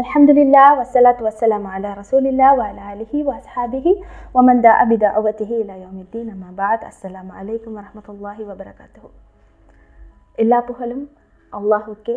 الحمد لله والصلاة والسلام على رسول الله وعلى آله وأصحابه ومن دعا بدعوته إلى يوم الدين أما بعد السلام عليكم ورحمة الله وبركاته எல்லா புகழும் அல்லாஹுக்கே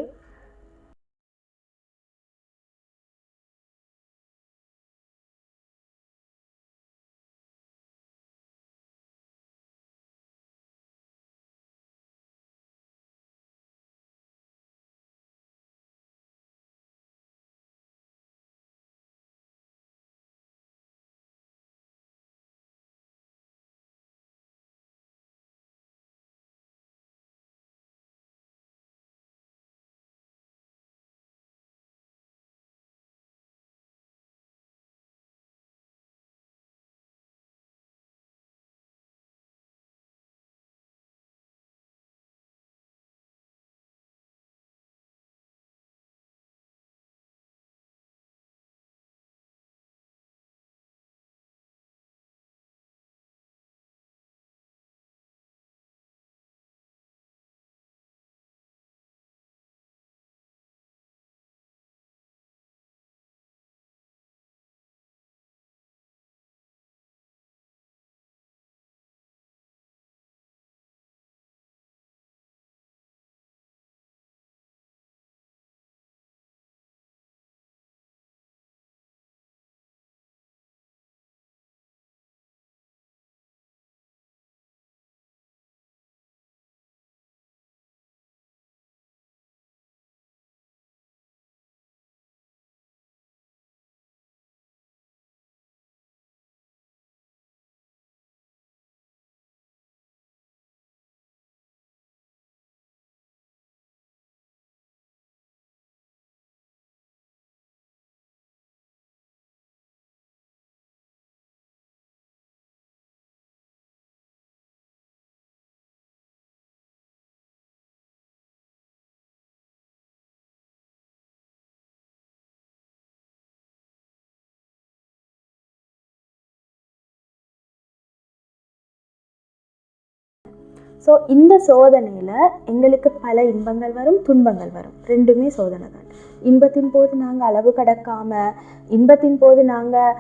ஸோ இந்த சோதனையில் எங்களுக்கு பல இன்பங்கள் வரும் துன்பங்கள் வரும். ரெண்டுமே சோதனை தான் இன்பத்தின் போது நாங்கள் அளவு கடக்காமல் இன்பத்தின் போது நாங்கள்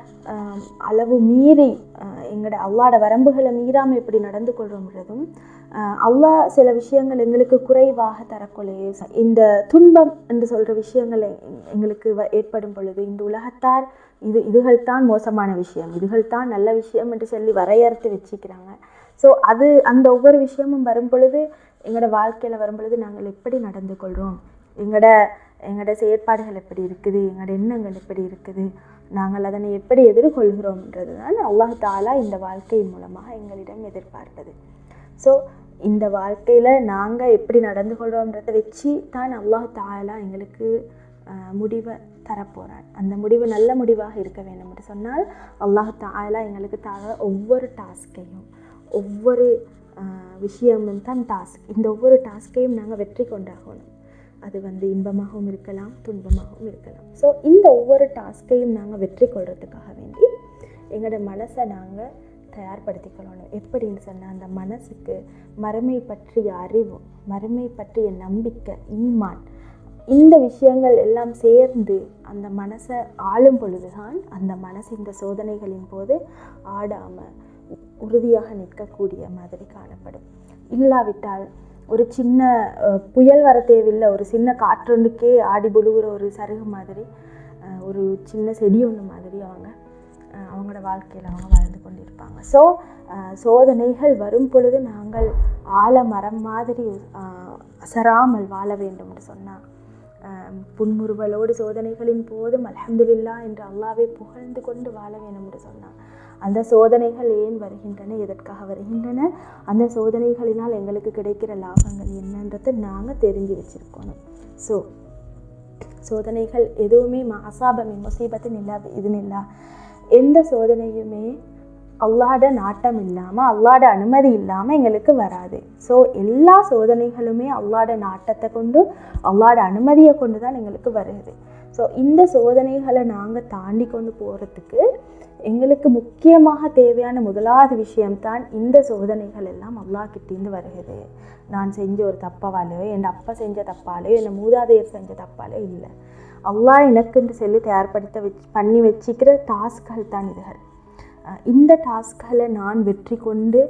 அளவு மீறி எங்களோட அல்லாட வரம்புகளை மீறாமல் எப்படி நடந்து கொள்கிறோம்ன்றதும் அல்லாஹ் சில விஷயங்கள் எங்களுக்கு குறைவாக தரக்கொள்ளே இந்த துன்பம் என்று சொல்கிற விஷயங்கள் எங்களுக்கு ஏற்படும் பொழுது இந்த உலகத்தார் இது இதுகள் தான் மோசமான விஷயம் இதுகள் தான் நல்ல விஷயம் என்று சொல்லி வரையறுத்து வச்சுக்கிறாங்க. ஸோ அது அந்த ஒவ்வொரு விஷயமும் வரும் பொழுது எங்களோட வாழ்க்கையில் வரும் பொழுது நாங்கள் எப்படி நடந்து கொள்கிறோம் எங்களோட எங்களோட செயற்பாடுகள் எப்படி இருக்குது? எங்களோட எண்ணங்கள் எப்படி இருக்குது? நாங்கள் அதனை எப்படி எதிர்கொள்கிறோம்ன்றது தான் அல்லாஹ் தாலா இந்த வாழ்க்கை மூலமாக எங்களிடம் எதிர்பார்ப்பது ஸோ இந்த வாழ்க்கையில் நாங்கள் எப்படி நடந்து கொள்கிறோம்ன்றதை வச்சு தான் அல்லாஹ் தாலா எங்களுக்கு முடிவை தரப்போகிறான் அந்த முடிவு நல்ல முடிவாக இருக்க வேண்டும் என்று சொன்னால் அல்லாஹ் தாலா எங்களுக்கு தர ஒவ்வொரு டாஸ்கையும் ஒவ்வொரு விஷயமும் தான் டாஸ்க் இந்த ஒவ்வொரு டாஸ்க்கையும் நாங்கள் வெற்றி கொண்டாகணும். அது வந்து இன்பமாகவும் இருக்கலாம் துன்பமாகவும் இருக்கலாம். ஸோ இந்த ஒவ்வொரு டாஸ்க்கையும் நாங்கள் வெற்றி கொள்றதுக்காக வேண்டி எங்களோட மனசை நாங்கள் தயார்படுத்திக்கொள்ளணும் எப்படின்னு சொன்னால் அந்த மனசுக்கு மறுமை பற்றிய அறிவு மறுமை பற்றிய நம்பிக்கை ஈமான் இந்த விஷயங்கள் எல்லாம் சேர்ந்து அந்த மனசை ஆளும் பொழுதுதான் அந்த மனசு இந்த சோதனைகளின் போது ஆடாமல் உறுதியாக நிற்கக்கூடிய மாதிரி காணப்படும். இல்லாவிட்டால் ஒரு சின்ன புயல் வர தேவையில்லை. ஒரு சின்ன காற்றொன்றுக்கே ஆடி புழுகிற ஒரு சருகு மாதிரி ஒரு சின்ன செடி ஒன்று மாதிரி அவங்க அவங்களோட வாழ்க்கையில் அவங்க வாழ்ந்து கொண்டிருப்பாங்க. ஸோ சோதனைகள் வரும் பொழுது நாங்கள் ஆலமரம் மாதிரி அசராமல் வாழ வேண்டும் என்று சொன்னால் புன்முறுவலோடு சோதனைகளின் போதும் அலமதுல்லா என்று அல்லாவை புகழ்ந்து கொண்டு வாழ வேண்டும் என்று சொன்னான் அந்த சோதனைகள் ஏன் வருகின்றன எதற்காக வருகின்றன அந்த சோதனைகளினால் எங்களுக்கு கிடைக்கிற லாபங்கள் என்னன்றதை நாங்கள் தெரிஞ்சு வச்சுருக்கணும். ஸோ சோதனைகள் எதுவுமே அசாபமி முசீபத்தின் இல்லா இதுன்னு இல்லா. எந்த சோதனையுமே அல்லாட நாட்டம் இல்லாமல் அல்லாட அனுமதி இல்லாமல் எங்களுக்கு வராது. ஸோ எல்லா சோதனைகளுமே அல்லாட நாட்டத்தை கொண்டு அல்லாட அனுமதியை கொண்டு தான் எங்களுக்கு வருது. ஸோ இந்த சோதனைகளை நாங்கள் தாண்டி கொண்டு போகிறதுக்கு எங்களுக்கு முக்கியமாக தேவையான முதலாவது விஷயம்தான் இந்த சோதனைகள் எல்லாம் அல்லாஹ்கிட்டேருந்து வருகிறது. நான் செஞ்ச ஒரு தப்பாவாலேயோ என் அப்பா செஞ்ச தப்பாலையோ என் மூதாதையர் செஞ்ச தப்பாலே இல்லை. அல்லாஹ் எனக்குன்னு சொல்லி தயார்படுத்த வச்சு பண்ணி வச்சிக்கிற டாஸ்க்கள் தான் இதுகள் இந்த டாஸ்க்களை நான் வெற்றி கொண்டு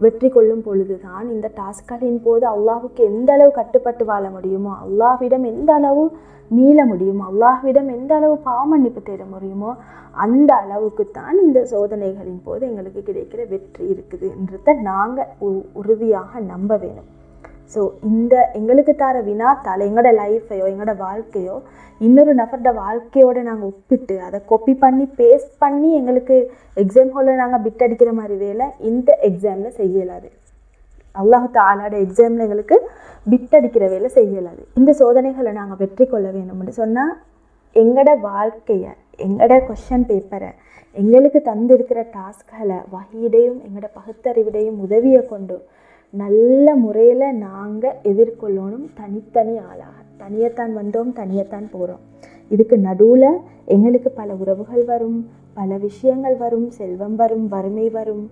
வெற்றி கொள்ளும் பொழுது தான் இந்த டாஸ்களின் போது அல்லாஹுக்கு எந்த அளவு கட்டுப்பட்டு வாழ முடியுமோ அல்லாஹ்விடம் எந்த அளவு மீள முடியுமோ அல்லாஹ்விடம் எந்த அளவு பாமன்னிப்பு தேட முடியுமோ அந்த அளவுக்கு தான் இந்த சோதனைகளின் போது எங்களுக்கு கிடைக்கிற வெற்றி இருக்குதுன்றத நாங்கள் உறுதியாக நம்ப வேணும் ஸோ இந்த எங்களுக்கு தர வினாத்தால் எங்களோட லைஃப்பையோ எங்களோட வாழ்க்கையோ இன்னொரு நபரோட வாழ்க்கையோடு நாங்கள் ஒப்பிட்டு அதை கொப்பி பண்ணி பேஸ்ட் பண்ணி எங்களுக்கு எக்ஸாம் ஹாலில் நாங்கள் பிட் அடிக்கிற மாதிரி வேலை இந்த எக்ஸாமில் செய்யலாது அல்லாஹ் தாலாட எக்ஸாமில் எங்களுக்கு பிட் அடிக்கிற வேலை செய்யலாது இந்த சோதனைகளை நாங்கள் வெற்றி கொள்ள வேணும்னு சொன்னால் எங்களோட வாழ்க்கையை எங்களோட கொஷன் பேப்பரை எங்களுக்கு தந்திருக்கிற டாஸ்களை வகையிடையும் எங்களோட பகுத்தறிவிடையும் உதவியை கொண்டு நல்ல முறையில் நாங்கள் எதிர்கொள்ளணும் தனித்தனி ஆளாக. தனியத்தான் வந்தோம் தனியத்தான் போகிறோம் இதுக்கு நடுவில் எங்களுக்கு பல உறவுகள் வரும் பல விஷயங்கள் வரும் செல்வம் வரும் வறுமை வரும்.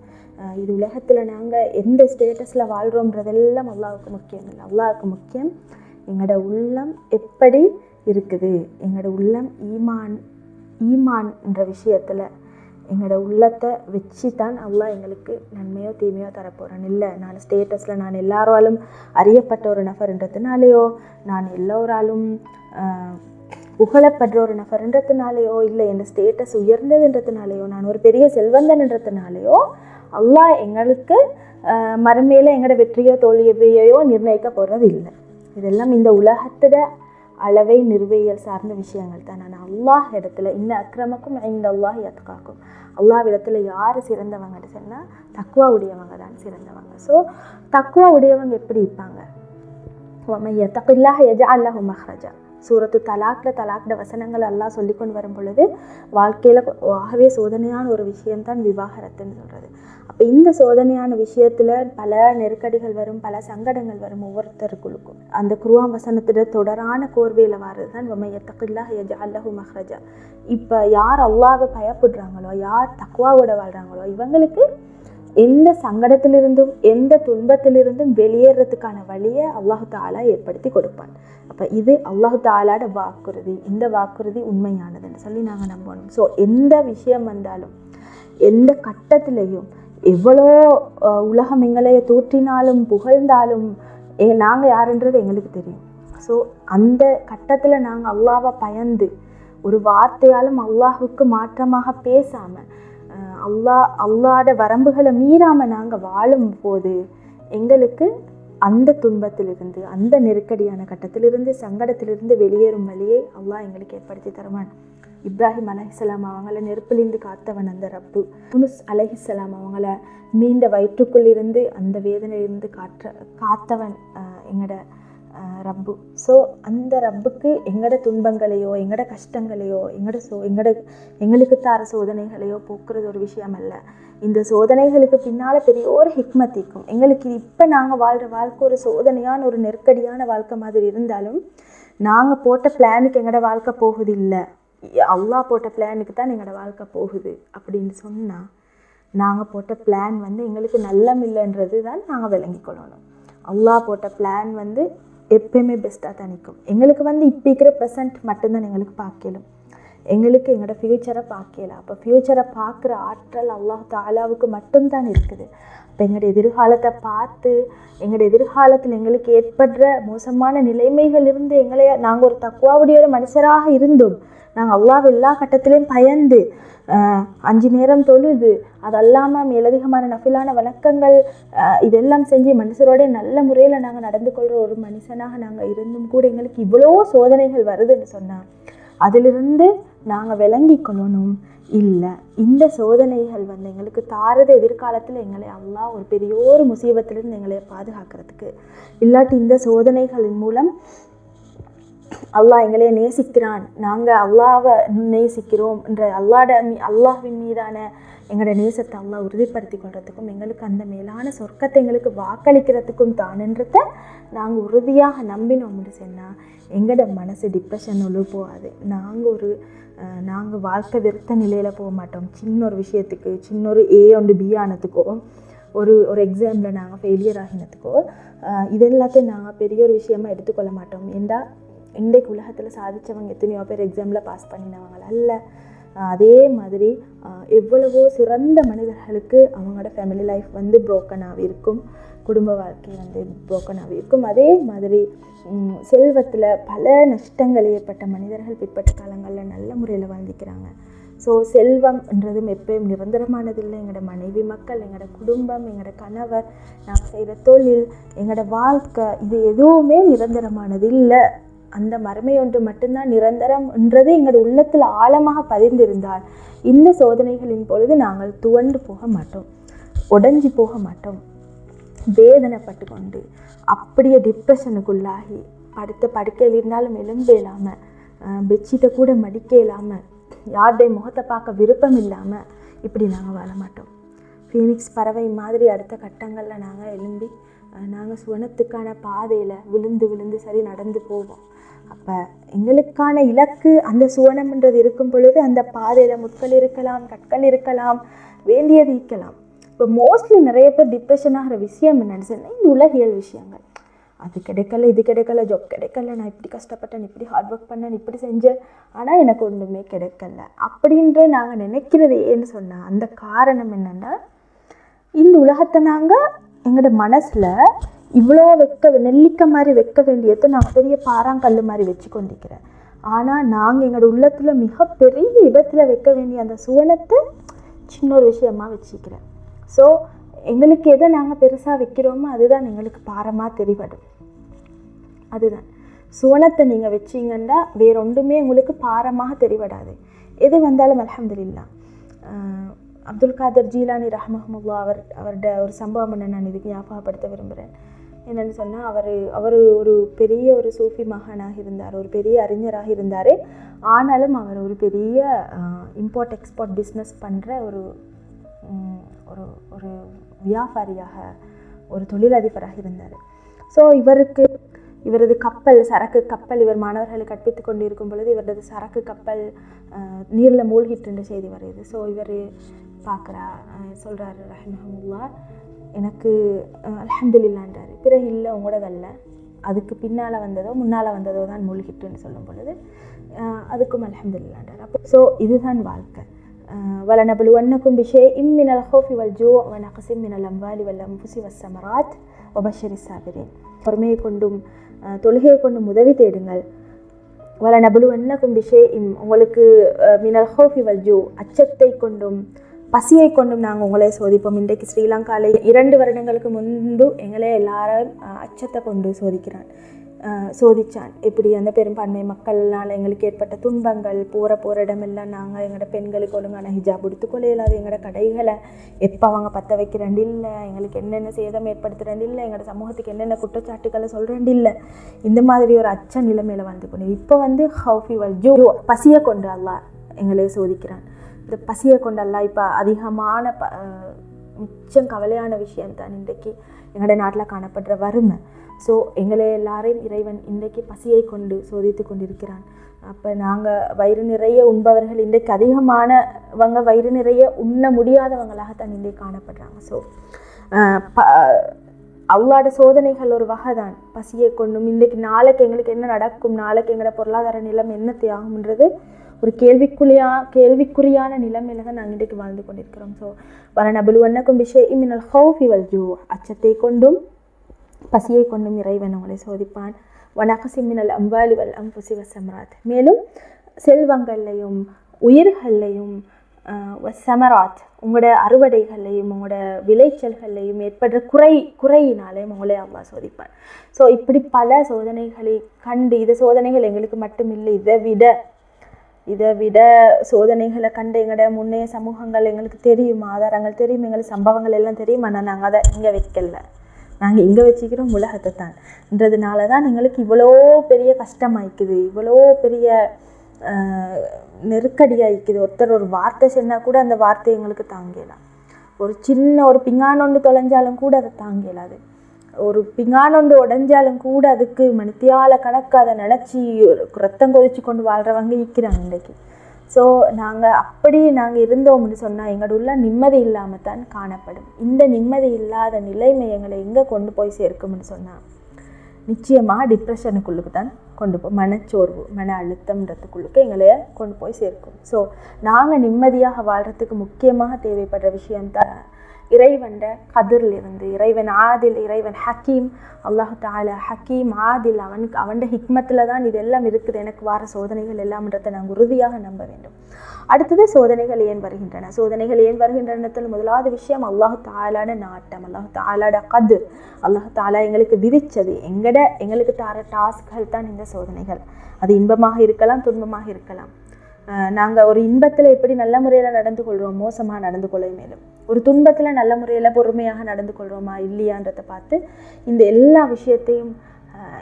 இது உலகத்தில் நாங்கள் எந்த ஸ்டேட்டஸில் வாழ்கிறோன்றதெல்லாம் அல்லாவுக்கு முக்கியம் இல்லை. அல்லாவுக்கு முக்கியம் எங்களோட உள்ளம் எப்படி இருக்குது? எங்களோட உள்ளம் ஈமான் ஈமான்ன்ற விஷயத்தில் எங்களோட உள்ளத்தை வச்சு தான் அவ்வளோ எங்களுக்கு நன்மையோ தீமையோ தரப்போகிறேன் இல்லை நான் ஸ்டேட்டஸில் நான் எல்லாராலும் அறியப்பட்ட ஒரு நபர்ன்றதுனாலேயோ நான் எல்லோராலும் புகழப்படுற ஒரு நபர்ன்றதுனாலையோ இல்லை என் ஸ்டேட்டஸ் உயர்ந்ததுன்றதுனாலையோ நான் ஒரு பெரிய செல்வந்தன்ன்றதுனாலையோ அல்லாஹ் எங்களுக்கு மறுமையில் எங்களோட வெற்றியோ தோல்வியோ நிர்ணயிக்க போகிறது இல்லை இதெல்லாம் இந்த உலகத்தோட அளவை நிர்வையல் சார்ந்த விஷயங்கள் தான். நான் அல்லாஹ் இடத்துல இந்த அக்கிரமக்கும் இந்த அல்லாஹ் எத்துக்காக்கும் அல்லாஹ் இடத்துல யார் சிறந்தவங்கன்னு சொன்னால் தக்குவா உடையவங்க தான் சிறந்தவங்க. ஸோ தக்குவா உடையவங்க எப்படி இருப்பாங்க? எத்தக்கில்லாக எஜா அல்லாஹு மஹ்ரஜா. சூரத்து தலாக்கில் தலாக்ட வசனங்கள் எல்லாம் சொல்லிக்கொண்டு வரும் பொழுது வாழ்க்கையில் ஆகவே சோதனையான ஒரு விஷயம்தான் விவாகரத்துன்னு சொல்கிறது அப்போ இந்த சோதனையான விஷயத்தில் பல நெருக்கடிகள் வரும் பல சங்கடங்கள் வரும் ஒவ்வொருத்தருக்குள்ளுக்கும். அந்த குருவாம் வசனத்திட தொடரான கோர்வையில் வர்றது தான் வம எத்தக்கில்லாஹ் எஜ அல்லஹு மஹ்ரஜா. இப்போ யார் அல்லாவை பயப்படுறாங்களோ யார் தக்குவாவோட வாழ்கிறாங்களோ இவங்களுக்கு எந்த சங்கடத்திலிருந்தும் எந்த துன்பத்திலிருந்தும் வெளியேறதுக்கான வழியை அல்லாஹு தாலா ஏற்படுத்தி கொடுப்பான். அப்போ இது அல்லாஹு தாலாட வாக்குறுதி. இந்த வாக்குறுதி உண்மையானதுன்னு சொல்லி நாங்கள் நம்பணும் ஸோ எந்த விஷயம் வந்தாலும் எந்த கட்டத்திலையும் எவ்வளோ உலகம் எங்களை தூற்றினாலும் புகழ்ந்தாலும் நாங்கள் யாருன்றது எங்களுக்கு தெரியும். ஸோ அந்த கட்டத்தில் நாங்கள் அல்லாவை பயந்து ஒரு வார்த்தையாலும் அல்லாஹுக்கு மாற்றமாக பேசாமல் அல்லா அல்லாட வரம்புகளை மீறாமல் நாங்கள் வாழும் போது எங்களுக்கு அந்த துன்பத்திலிருந்து அந்த நெருக்கடியான கட்டத்திலிருந்து சங்கடத்திலிருந்து வெளியேறும் வழியை அல்லாஹ் எங்களுக்கு ஏற்படுத்தி தருவான். இப்ராஹிம் அலஹிஸ்லாம் அவங்கள நெருப்பிலிருந்து காத்தவன் அந்த ரப்பு. புனுஸ் அலஹிஸ்லாம் அவங்கள மீண்ட வயிற்றுக்குள்ளிருந்து அந்த வேதனையிலிருந்து காற்ற காத்தவன் எங்களோட ரப்பு. ஸோ அந்த ரப்புக்கு எங்களோட துன்பங்களையோ எங்களோட கஷ்டங்களையோ எங்களோட சோ எங்களோட எங்களுக்கு தார சோதனைகளையோ போக்குறது ஒரு விஷயம் அல்ல இந்த சோதனைகளுக்கு பின்னால் பெரிய ஒரு ஹிக்மத் இருக்கும். எங்களுக்கு இப்போ நாங்கள் வாழ்கிற வாழ்க்கை ஒரு சோதனையான ஒரு நெருக்கடியான வாழ்க்கை மாதிரி இருந்தாலும் நாங்கள் போட்ட பிளானுக்கு எங்களோட வாழ்க்கை போகுது இல்லை. அல்லா போட்ட பிளானுக்கு தான் எங்களோட வாழ்க்கை போகுது அப்படின்னு சொன்னால் நாங்கள் போட்ட பிளான் வந்து எங்களுக்கு நல்லம் இல்லைன்றது தான் நாங்கள் விளங்கிக் கொள்ளணும். அல்லா போட்ட பிளான் வந்து எப்பயுமே பெஸ்ட்டாக தான் நிற்கும். எங்களுக்கு வந்து இப்போ இருக்கிற ப்ரெசன்ட் மட்டும்தான் எங்களுக்கு பார்க்கலும். எங்களுக்கு எங்களோட ஃப்யூச்சரை பார்க்கல. அப்போ ஃப்யூச்சரை பார்க்குற ஆற்றல் அல்லாஹ் தாலாவுக்கு மட்டும்தான் இருக்குது. அப்போ எங்களோட எதிர்காலத்தை பார்த்து எங்களோட எதிர்காலத்தில் எங்களுக்கு ஏற்படுற மோசமான நிலைமைகள் இருந்து எங்களை நாங்கள் ஒரு தக்குவாவுடைய ஒரு மனுஷராக இருந்தோம். நாங்கள் அல்லாஹ் எல்லா கட்டத்திலையும் பயந்து அஞ்சு நேரம் தொழுது அது அல்லாமல் மேலதிகமான நஃபிலான வணக்கங்கள் இதெல்லாம் செஞ்சு மனுஷரோட நல்ல முறையில் நாங்கள் நடந்து கொள்கிற ஒரு மனுஷனாக நாங்கள் இருந்தும் கூட எங்களுக்கு இவ்வளோ சோதனைகள் வருதுன்னு சொன்னால் அதிலிருந்து நாங்கள் விளங்கி கொள்ளணும் இல்லை இந்த சோதனைகள் வந்து எங்களுக்கு தாரது எதிர்காலத்தில் எங்களை அல்லாஹ் ஒரு பெரிய ஒரு முசீபத்திலிருந்து எங்களை பாதுகாக்கிறதுக்கு. இல்லாட்டி இந்த சோதனைகளின் மூலம் அல்லாஹ் எங்களை நேசிக்கிறான். நாங்கள் அல்லாவை நேசிக்கிறோம் என்ற அல்லாட மீ- அல்லாஹ்வின் மீதான எங்களோட நேசத்தை அல்லாஹ் உறுதிப்படுத்தி கொள்றதுக்கும் எங்களுக்கு அந்த மேலான சொர்க்கத்தை எங்களுக்கு வாக்களிக்கிறதுக்கும் தானுன்றத நாங்கள் உறுதியாக நம்பினோம்னு சொன்னால் எங்களோட மனசு டிப்ரெஷன் உள்ள போகாது. நாங்கள் ஒரு நாங்கள் வாழ்க்கை வெறுத்த நிலையில் போக மாட்டோம். சின்ன ஒரு விஷயத்துக்கு சின்ன ஒரு ஏ ஒன்று பி ஆனதுக்கோ ஒரு ஒரு எக்ஸாமில் நாங்கள் ஃபெயிலியர் ஆகினதுக்கோ இது எல்லாத்தையும் நாங்கள் பெரிய ஒரு விஷயமா எடுத்துக்கொள்ள மாட்டோம். ஏண்டா இன்றைக்கு உலகத்தில் சாதித்தவங்க எத்தனையோ பேர் எக்ஸாமில் பாஸ் பண்ணினவங்கள அல்ல. அதே மாதிரி எவ்வளவோ சிறந்த மனிதர்களுக்கு அவங்களோட ஃபேமிலி லைஃப் வந்து புரோக்கன் ஆகியிருக்கும் குடும்ப வாழ்க்கை வந்து புரோக்கன் ஆகியிருக்கும் அதே மாதிரி செல்வத்தில் பல நஷ்டங்கள் ஏற்பட்ட மனிதர்கள் பிற்பட்ட காலங்களில் நல்ல முறையில் வாழ்ந்திக்கிறாங்க ஸோ செல்வம்ன்றதும் எப்பயும் நிரந்தரமானதில்லை எங்களோட மனைவி மக்கள் எங்களோட குடும்பம் எங்களோட கணவர் நாங்கள் செய்கிற தொழில் எங்களோட வாழ்க்கை இது எதுவுமே நிரந்தரமானது இல்லை. அந்த மறுமை ஒன்று மட்டும்தான் நிரந்தரம்ன்றது எங்களோட உள்ளத்தில் ஆழமாக பதிந்திருந்தால் இந்த சோதனைகளின் பொழுது நாங்கள் துவண்டு போக மாட்டோம் உடஞ்சி போக மாட்டோம். வேதனைப்பட்டு கொண்டு அப்படியே டிப்ரெஷனுக்குள்ளாகி படுத்த படுக்கையில் இருந்தாலும் எலும்பு இல்லாமல் பெட்ஷீட்டை கூட மடிக்க இல்லாமல் யாருடைய முகத்தை பார்க்க விருப்பம் இல்லாமல் இப்படி நாங்கள் வாழ மாட்டோம். ஃபீனிக்ஸ் பறவை மாதிரி அடுத்த கட்டங்களில் நாங்கள் எழும்பி நாங்கள் சுவனத்துக்கான பாதையில் விழுந்து விழுந்து சரி நடந்து போவோம். அப்போ எங்களுக்கான இலக்கு அந்த சுவனம்ன்றது இருக்கும் பொழுது அந்த பாதையில் முட்கள் இருக்கலாம் கற்கள் இருக்கலாம் வேண்டியது இருக்கலாம். இப்போ மோஸ்ட்லி நிறைய பேர் டிப்ரெஷன் ஆகிற விஷயம் என்னன்னு சொன்னால் இந்த உலகியல் விஷயங்கள். அது கிடைக்கல இது கிடைக்கல ஜாப் கிடைக்கல நான் இப்படி கஷ்டப்பட்டேன் இப்படி ஹார்ட் ஒர்க் பண்ணேன் இப்படி செஞ்சேன். ஆனால் எனக்கு ஒன்றுமே கிடைக்கல. அப்படின்ற நாங்கள் நினைக்கிறது ஏன்னு சொன்னால் அந்த காரணம் என்னென்னா இந்த உலகத்தை நாங்கள் எங்களோட மனசில் இவ்வளோ வைக்க நெல்லிக்காய் மாதிரி வைக்க வேண்டியதை நான் பெரிய பாறாங்கல் மாதிரி வச்சு கொண்டிருக்கிறேன் ஆனால் நாங்கள் எங்களோட உள்ளத்தில் மிகப்பெரிய இடத்துல வைக்க வேண்டிய அந்த சுவனத்தை சின்ன ஒரு விஷயமா வச்சுக்கிறேன். ஸோ எங்களுக்கு எதை நாங்கள் பெருசாக வைக்கிறோமோ அதுதான் எங்களுக்கு பாரமாக தெரிவடும் அதுதான். சுவனத்தை நீங்கள் வச்சிங்கன்னா வேற ஒன்றுமே உங்களுக்கு பாரமாக தெரிவடாது எது வந்தாலும் அலமதுல்லா அப்துல் காதர் ஜீலானி ரஹமஹமுல்லா அவர் அவரோட ஒரு சம்பவம் என்ன நான் இதுக்கு ஞாபகப்படுத்த விரும்புகிறேன் என்னென்னு சொன்னால் அவர் அவர் ஒரு பெரிய ஒரு சூஃபி மகானாக இருந்தார் ஒரு பெரிய அறிஞராக இருந்தார். ஆனாலும் அவர் ஒரு பெரிய இம்போர்ட் எக்ஸ்போர்ட் பிஸ்னஸ் பண்ணுற ஒரு ஒரு ஒரு வியாபாரியாக ஒரு தொழிலதிபராக இருந்தார். ஸோ இவருக்கு இவரது கப்பல் சரக்கு கப்பல் இவர் மாணவர்களை கற்பித்து கொண்டு இருக்கும் பொழுது இவரது சரக்கு கப்பல் நீரில் மூழ்கிட்டுன்ற செய்தி வருது. ஸோ இவர் பார்க்குறா சொல்கிறாரு ரஹ்மஹமுல்லா எனக்கு அஹ், அல்ஹம்துலில்லான்றாரு பிறகு இல்லை உங்களோடதல்ல அதுக்கு பின்னால் வந்ததோ முன்னால் வந்ததோ தான் மூழ்கிட்டுன்னு சொல்லும் பொழுது அஹ், அதுக்கும் அல்ஹம்துலில்லான்றார் அப்போ ஸோ இதுதான் வாழ்க்கை آه، ولنبلونكم بشيء من الخوف والجوع ونقص من الأموال والأنفس والثمرات وبشر الصابرين பொறுமையை கொண்டும் அஹ், தொழுகையை கொண்டும் உதவி தேடுங்கள் வல நபுலுவன்னக்கும் விஷயம் உங்களுக்கு அஹ், மினல் ஹோஃபி வல்ஜூ அச்சத்தை கொண்டும் பசியை கொண்டும் நாங்கள் உங்களை சோதிப்போம். இன்றைக்கு ஸ்ரீலங்காவில் இரண்டு வருடங்களுக்கு முன்பு எங்களை எல்லாரும் அச்சத்தை கொண்டு சோதிக்கிறான். சோதித்தான் சோதிச்சான். இப்படி அந்த பெரும்பான்மை மக்கள்னால் எங்களுக்கு ஏற்பட்ட துன்பங்கள் போகிற போகிற இடமெல்லாம் நாங்கள் எங்களோட பெண்களுக்கு ஒழுங்கான ஹிஜாப் எடுத்துக்கொள்ள இல்லாத எங்களோட கடைகளை எப்போ அவங்க பற்ற வைக்கிறேன் இல்லை எங்களுக்கு என்னென்ன சேதம் ஏற்படுத்துகிறேன் இல்லை எங்களோட சமூகத்துக்கு என்னென்ன குற்றச்சாட்டுக்களை சொல்கிறேன் இல்லை. இந்த மாதிரி ஒரு அச்ச நிலைமையில் வந்து கொண்டு இப்போ வந்து ஹவுஃபி வல் ஜூ பசியை கொண்டு அல்லா எங்களை சோதிக்கிறான். இந்த பசியை கொண்டெல்லாம் இப்போ அதிகமான ப மிச்சம் கவலையான விஷயம் தான் இன்றைக்கு எங்களோட நாட்டில் காணப்படுற வறுமை. ஸோ எங்களை எல்லாரையும் இறைவன் இன்றைக்கு பசியை கொண்டு சோதித்து கொண்டிருக்கிறான். அப்போ நாங்கள் வயிறு நிறைய உண்பவர்கள் இன்றைக்கு அதிகமானவங்க வயிறு நிறைய உண்ண முடியாதவங்களாகத்தான் இன்றைக்கு காணப்படுறாங்க. ஸோ அல்லாட சோதனைகள் ஒரு வகை தான். பசியை கொண்டும் இன்றைக்கு நாளைக்கு எங்களுக்கு என்ன நடக்கும்? நாளைக்கு எங்களோட பொருளாதார நிலம் என்ன ஆகும்ன்றது ஒரு கேள்விக்குறியா கேள்விக்குறியான நிலைமையில தான் நாங்கள் இன்றைக்கு வாழ்ந்து கொண்டிருக்கிறோம். ஸோ வர நபுலுவன்னக்கும் விஷயம் இமினல் ஹவுஃபி வல் ஜூ அச்சத்தை கொண்டும் பசியை கொண்டும் இறைவன் அவளை சோதிப்பான். வனகசி மின்னல் அம்பாலி வல் அம்புசி வசமராத் மேலும் செல்வங்கள்லையும் உயிர்கள்லையும் சமராத் உங்களோட அறுவடைகள்லையும் உங்களோட விளைச்சல்கள்லையும் ஏற்படுற குறை குறையினாலையும் உங்களை அல்லாஹ் சோதிப்பான். ஸோ இப்படி பல சோதனைகளை கண்டு இது சோதனைகள் எங்களுக்கு மட்டும் இல்லை இதை விட இதை விட சோதனைகளை கண்டு எங்களோட முன்னைய சமூகங்கள் எங்களுக்கு தெரியும்? ஆதாரங்கள் தெரியும்? எங்களுக்கு சம்பவங்கள் எல்லாம் தெரியும்? ஆனால் நாங்கள் அதை இங்கே வைக்கல. நாங்கள் இங்கே வச்சுக்கிறோம் உலகத்தை தான்ன்றதுனால தான் எங்களுக்கு இவ்வளோ பெரிய கஷ்டமாயிக்குது. இவ்வளோ பெரிய நெருக்கடியாகிக்குது நெருக்கடியாயிக்குது. ஒருத்தர் ஒரு வார்த்தை சொன்னால் கூட அந்த வார்த்தை எங்களுக்கு தாங்கலாம் ஒரு சின்ன ஒரு பிங்கானொன்று தொலைஞ்சாலும் கூட அதை தாங்கலாது ஒரு பிங்கானொண்டு உடஞ்சாலும் கூட அதுக்கு மணித்தியால கணக்கு அதை நினச்சி ரத்தம் கொதிச்சு கொண்டு வாழ்கிறவங்க இருக்கிறாங்க இன்றைக்கு. ஸோ நாங்கள் அப்படி நாங்கள் இருந்தோம்னு சொன்னால் எங்களோட உள்ள நிம்மதி இல்லாமல் தான் காணப்படும். இந்த நிம்மதி இல்லாத நிலைமை எங்களை எங்கே கொண்டு போய் சேர்க்கும்னு சொன்னால் நிச்சயமாக டிப்ரெஷனுக்குள்ளுக்கு தான் கொண்டு போய் மனச்சோர்வு மன அழுத்தம்ன்றதுக்குள்ளுக்கு எங்களை கொண்டு போய் சேர்க்கும். ஸோ நாங்கள் நிம்மதியாக வாழ்கிறதுக்கு முக்கியமாக தேவைப்படுற விஷயம்தான் இறைவன்ட கதிரில் இருந்து இறைவன் ஆதில் இறைவன் ஹக்கீம் அல்லாஹு தாலா ஹக்கீம் ஆதில் அவனுக்கு அவன் ஹிக்மத்தில் தான் இதெல்லாம் இருக்குது. எனக்கு வார சோதனைகள் எல்லாம்ன்றதை நாங்கள் உறுதியாக நம்ப வேண்டும். அடுத்தது சோதனைகள் ஏன் வருகின்றன? சோதனைகள் ஏன் வருகின்றனத்தில் முதலாவது விஷயம் அல்லாஹு தாலான நாட்டம். அல்லாஹு தாலாட கதிர். அல்லாஹு தாலா எங்களுக்கு விதிச்சது எங்கட எங்களுக்கு தார டாஸ்க்கள் தான் இந்த சோதனைகள். அது இன்பமாக இருக்கலாம் துன்பமாக இருக்கலாம். நாங்கள் ஒரு இன்பத்தில் எப்படி நல்ல முறையில் நடந்து கொள்கிறோம் மோசமாக நடந்து கொள்ள மேலும். ஒரு துன்பத்தில் நல்ல முறையில் பொறுமையாக நடந்து கொள்கிறோமா இல்லையான்றதை பார்த்து இந்த எல்லா விஷயத்தையும்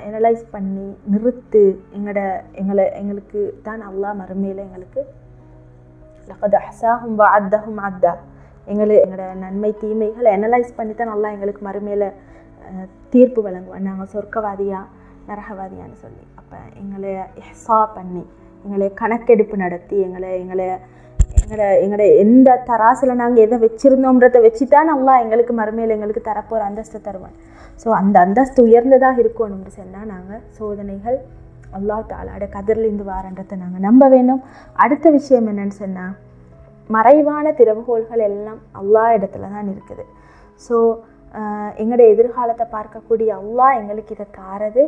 எனலைஸ் பண்ணி நிறுத்து எங்களோட எங்களை எங்களுக்கு தான் அல்லாஹ் மறுமையில் எங்களுக்கு. லகத் அஹ்சாஹும் வ அத்தஹும் அத்தா எங்களை எங்களோட நன்மை தீமைகளை அனலைஸ் பண்ணி தான் நல்லா எங்களுக்கு மறுமையில் தீர்ப்பு வழங்குவோம் நாங்கள் சொர்க்கவாதியாக நரகவாதியான்னு சொல்லி. அப்போ எங்களை எஹ்சா பண்ணி எங்களை கணக்கெடுப்பு நடத்தி எங்களை எங்களை எங்களை எங்களை எந்த தராசில் நாங்கள் எதை வச்சுருந்தோம்ன்றதை வச்சு தான் நல்லா எங்களுக்கு மறுமையில் எங்களுக்கு தரப்போகிற அந்தஸ்தை தருவான். ஸோ அந்த அந்தஸ்து உயர்ந்ததாக இருக்கணும்னு சொன்னால் நாங்கள் சோதனைகள் அல்லாஹ் தாலாட கதிர்லேருந்து வாரன்றதை நாங்கள் நம்ப வேண்டும். அடுத்த விஷயம் என்னன்னு சொன்னால் மறைவான திறவுகோள்கள் எல்லாம் அல்லாஹ் இடத்துல தான் இருக்குது ஸோ எங்களோட எதிர்காலத்தை பார்க்கக்கூடிய அல்லாஹ் எங்களுக்கு இதை தாரது.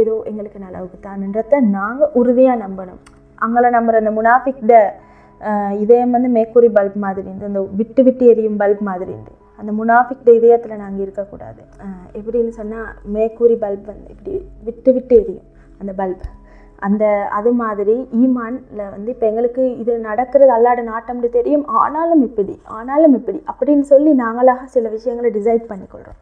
ஏதோ எங்களுக்கு நலவுக்கு தான்ன்றதை நாங்கள் உறுதியாக நம்பணும். அங்களை நம்புற அந்த முனாஃபிக்ட இதயம் வந்து மேற்கூறி பல்ப் மாதிரி இருந்து அந்த விட்டு விட்டு எரியும் பல்ப் மாதிரி இருந்து. அந்த முனாஃபிக்ட இதயத்தில் நாங்கள் இருக்கக்கூடாது. எப்படின்னு சொன்னால் மேற்கூறி பல்ப் வந்து இப்படி விட்டு விட்டு எரியும் அந்த பல்ப் அந்த அது மாதிரி ஈமான்ல வந்து இப்போ எங்களுக்கு இது நடக்கிறது அல்லாட நாட்டம்னு தெரியும். ஆனாலும் இப்படி ஆனாலும் இப்படி அப்படின்னு சொல்லி நாங்களாக சில விஷயங்களை டிசைட் பண்ணிக்கொள்கிறோம்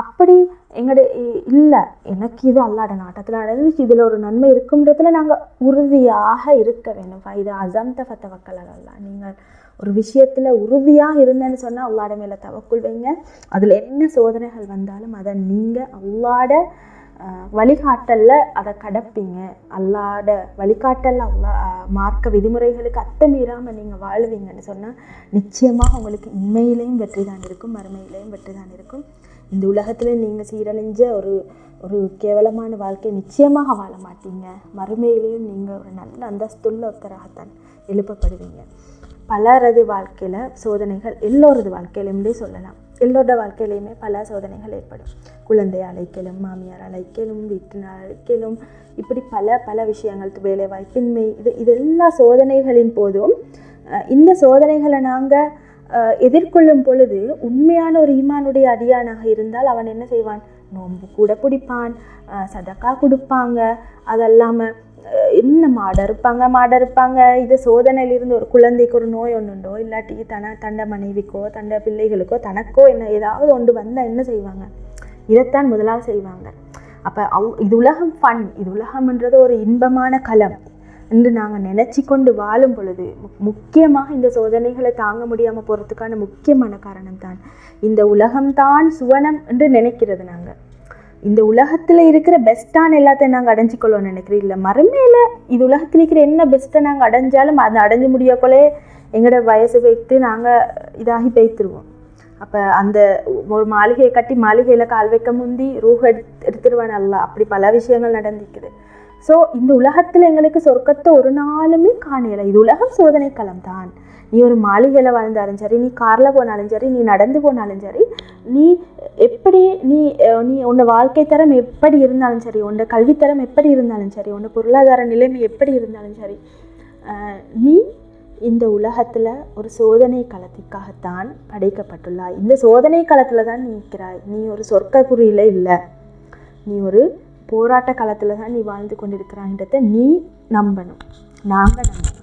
அப்படி எங்களுடைய இல்லை. எனக்கு இது அல்லாட நாட்டத்தில் நடந்துச்சு இதில் ஒரு நன்மை இருக்குன்றதுல நாங்கள் உறுதியாக இருக்க வேண்டும். இது அசம்த ஃபத்த வக்கல் நீங்கள் ஒரு விஷயத்தில் உறுதியாக இருந்தேன்னு சொன்னால் அல்லாட மேலே தவக்குள் வைங்க. அதில் என்ன சோதனைகள் வந்தாலும் அதை நீங்கள் அல்லாட வழிகாட்டலில் அதை கடப்பீங்க. அல்லாட வழிகாட்டல் அல்லா மார்க்க விதிமுறைகளுக்கு அத்தமீறாமல் நீங்கள் வாழ்வீங்கன்னு சொன்னால் நிச்சயமாக உங்களுக்கு உண்மையிலையும் வெற்றி தான் இருக்கும் மறுமையிலையும் வெற்றி தான் இருக்கும். இந்த உலகத்தில் நீங்கள் சீரழிஞ்ச ஒரு ஒரு கேவலமான வாழ்க்கை நிச்சயமாக வாழ மாட்டீங்க. மறுமையிலையும் நீங்கள் ஒரு நல்ல அந்தஸ்துள்ள ஒருத்தராகத்தான் எழுப்பப்படுவீங்க. பலரது வாழ்க்கையில் சோதனைகள் எல்லோரது வாழ்க்கையிலுமே சொல்லலாம். எல்லோரோட வாழ்க்கையிலையுமே பல சோதனைகள் ஏற்படும். குழந்தை அழைக்கலும் மாமியார் அழைக்கலும் வீட்டினால் அழைக்கலும் இப்படி பல பல விஷயங்கள் வேலை வாய்ப்பின்மை இது இது எல்லா சோதனைகளின் போதும் இந்த சோதனைகளை நாங்கள் எதிர்கொள்ளும் பொழுது உண்மையான ஒரு ஈமானுடைய அடியானாக இருந்தால் அவன் என்ன செய்வான்? நோன்பு கூட பிடிப்பான் சதக்கா கொடுப்பாங்க. அதல்லாமல் என்ன மாடை இருப்பாங்க? மாடை இருப்பாங்க. இது சோதனையிலிருந்து ஒரு குழந்தைக்கு ஒரு நோய் ஒன்றுண்டோ இல்லாட்டி தன தண்ட மனைவிக்கோ தண்ட பிள்ளைகளுக்கோ தனக்கோ என்ன ஏதாவது ஒன்று வந்தால் என்ன செய்வாங்க? இதைத்தான் முதலாக செய்வாங்க. அப்போ அவ் இது உலகம் ஃபன் இது உலகம்ன்றது ஒரு இன்பமான களம் என்று நாங்கள் நினச்சி கொண்டு வாழும் பொழுது முக்கியமாக இந்த சோதனைகளை தாங்க முடியாமல் போகிறதுக்கான முக்கியமான காரணம் தான் இந்த உலகம்தான் சுவனம் என்று நினைக்கிறது நாங்கள் இந்த உலகத்தில் இருக்கிற பெஸ்ட்டான எல்லாத்தையும் நாங்கள் அடைஞ்சிக்கொள்ளோம்னு நினைக்கிறேன். இல்லை மறுமையில் இது உலகத்தில் இருக்கிற என்ன பெஸ்ட்டை நாங்கள் அடைஞ்சாலும் அதை அடைஞ்சு முடியக்கொள்ளே எங்களோட வயசு வைத்து நாங்கள் இதாகி பேத்துருவோம் அப்போ அந்த ஒரு மாளிகையை கட்டி மாளிகையில் கால் வைக்க முந்தி ரூஹ் எடுத்து எடுத்துருவேன் நல்லா அப்படி பல விஷயங்கள் நடந்திருக்குது. ஸோ இந்த உலகத்தில் எங்களுக்கு சொர்க்கத்தை ஒரு நாளுமே காணலை. இது உலகம் சோதனை களம் தான். நீ ஒரு மாளிகையில் வாழ்ந்தாலும் சரி நீ காரில் போனாலும் சரி நீ நடந்து போனாலும் சரி நீ எப்படி நீ நீ உன்னை வாழ்க்கை தரம் எப்படி இருந்தாலும் சரி உன்னோட கல்வித்தரம் எப்படி இருந்தாலும் சரி உன்னோட பொருளாதார நிலைமை எப்படி இருந்தாலும் சரி நீ இந்த உலகத்தில் ஒரு சோதனை களத்திற்காகத்தான் படைக்கப்பட்டுள்ளாய். இந்த சோதனை களத்தில் தான் நீ நிற்கிறாய். நீ ஒரு சொர்க்கக்குறியில் இல்லை. நீ ஒரு போராட்ட காலத்தில் தான் நீ வாழ்ந்து கொண்டிருக்கிறான்றதை நீ நம்பணும். நாங்கள் நம்பணும்.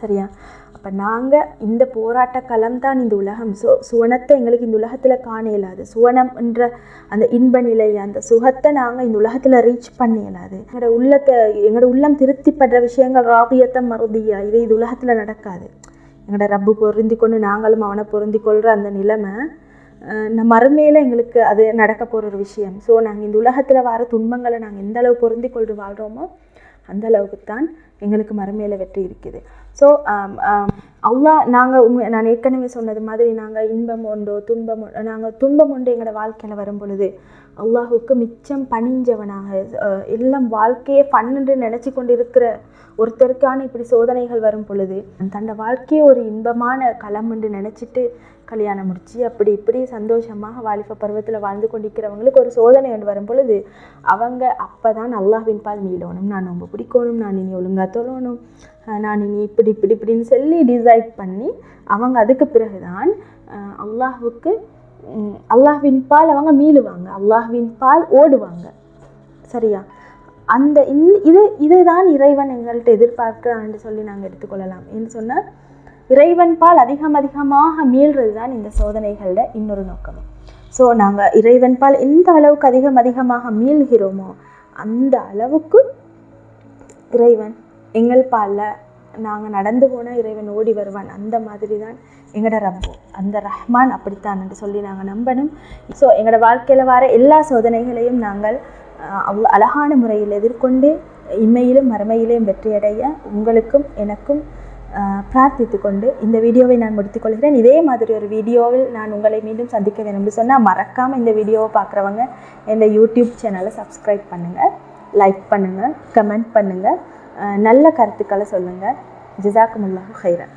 சரியா? அப்போ நாங்கள் இந்த போராட்ட களம் தான் இந்த உலகம். சு சுவனத்தை எங்களுக்கு இந்த உலகத்தில் காண இயலாது. சுவனம் என்ற அந்த இன்ப நிலை அந்த சுகத்தை நாங்கள் இந்த உலகத்தில் ரீச் பண்ண இயலாது. எங்களோட உள்ளத்தை எங்களோட உள்ளம் திருப்திப்படுற விஷயங்கள் ராபியத்தை மருதியா? இது இது உலகத்தில் நடக்காது. எங்களோட ரப்பு பொருந்தி கொண்டு நாங்களும் அவனை பொருந்தி கொள்கிற அந்த நிலைமை மறுமையில் எங்களுக்கு அது நடக்க போகிற ஒரு விஷயம். ஸோ நாங்கள் இந்த உலகத்தில் வர துன்பங்களை நாங்கள் எந்த அளவு பொருந்தி கொண்டு வாழ்கிறோமோ அந்த அளவுக்கு தான் எங்களுக்கு மறுமையில் வெற்றி இருக்குது. ஸோ அல்லாஹ் நாங்கள் உண்மை நான் ஏற்கனவே சொன்னது மாதிரி நாங்கள் இன்பம் உண்டோ துன்பம் நாங்கள் துன்பம் உண்டு எங்களோட வாழ்க்கையில் வரும் பொழுது அல்லாஹுக்கு மிச்சம் பணிஞ்சவனாக எல்லாம் வாழ்க்கையே பன்னெண்டு நினச்சி கொண்டு இருக்கிற ஒருத்தருக்கான இப்படி சோதனைகள் வரும் பொழுது தன்னோட வாழ்க்கையை ஒரு இன்பமான களம் என்று நினச்சிட்டு கல்யாணம் முடிச்சு அப்படி இப்படி சந்தோஷமாக வாலிப பருவத்தில் வாழ்ந்து கொண்டிருக்கிறவங்களுக்கு ஒரு சோதனை ஒன்று வரும் பொழுது அவங்க அப்போ தான் அல்லாஹின் பால் மீளணும் நான் ரொம்ப பிடிக்கணும் நான் இனி ஒழுங்காக தொழணும் நான் இனி இப்படி இப்படி இப்படின்னு சொல்லி டிசைட் பண்ணி அவங்க அதுக்கு பிறகுதான் அல்லாஹுக்கு அல்லாஹ்வின் பால் அவங்க மீளுவாங்க. அல்லாஹ்வின் பால் ஓடுவாங்க. சரியா? அந்த இந்த இது இதுதான் இறைவன் எங்கள்கிட்ட எதிர்பார்க்கிறான்னு சொல்லி நாங்கள் எடுத்துக்கொள்ளலாம். என்று சொன்னால் இறைவன் பால் அதிகம் அதிகமாக மீள்றது தான் இந்த சோதனைகளில் இன்னொரு நோக்கம். ஸோ நாங்கள் இறைவன் பால் எந்த அளவுக்கு அதிகம் அதிகமாக மீள்கிறோமோ அந்த அளவுக்கு இறைவன் எங்கள் பாலில் நாங்கள் நடந்து போனால் இறைவன் ஓடி வருவான். அந்த மாதிரி தான் எங்களோட ரப்பு அந்த ரஹ்மான் அப்படித்தான் என்று சொல்லி நாங்கள் நம்பணும். ஸோ எங்களோட வாழ்க்கையில் வர எல்லா சோதனைகளையும் நாங்கள் அவ்வளோ அழகான முறையில் எதிர்கொண்டு இம்மையிலும் மறுமையிலும் வெற்றியடைய உங்களுக்கும் எனக்கும் பிரார்த்தித்து கொண்டு இந்த வீடியோவை நான் முடித்துக்கொள்கிறேன் இதே மாதிரி ஒரு வீடியோவில் நான் உங்களை மீண்டும் சந்திக்க வேணும்னு சொன்னால் மறக்காமல் இந்த வீடியோவை பார்க்குறவங்க இந்த யூடியூப் சேனலை சப்ஸ்கிரைப் பண்ணுங்கள் லைக் பண்ணுங்கள் கமெண்ட் பண்ணுங்கள் நல்ல கருத்துக்களை சொல்லுங்கள் ஜிசாக்குமுல்லாஹு ஹைரன்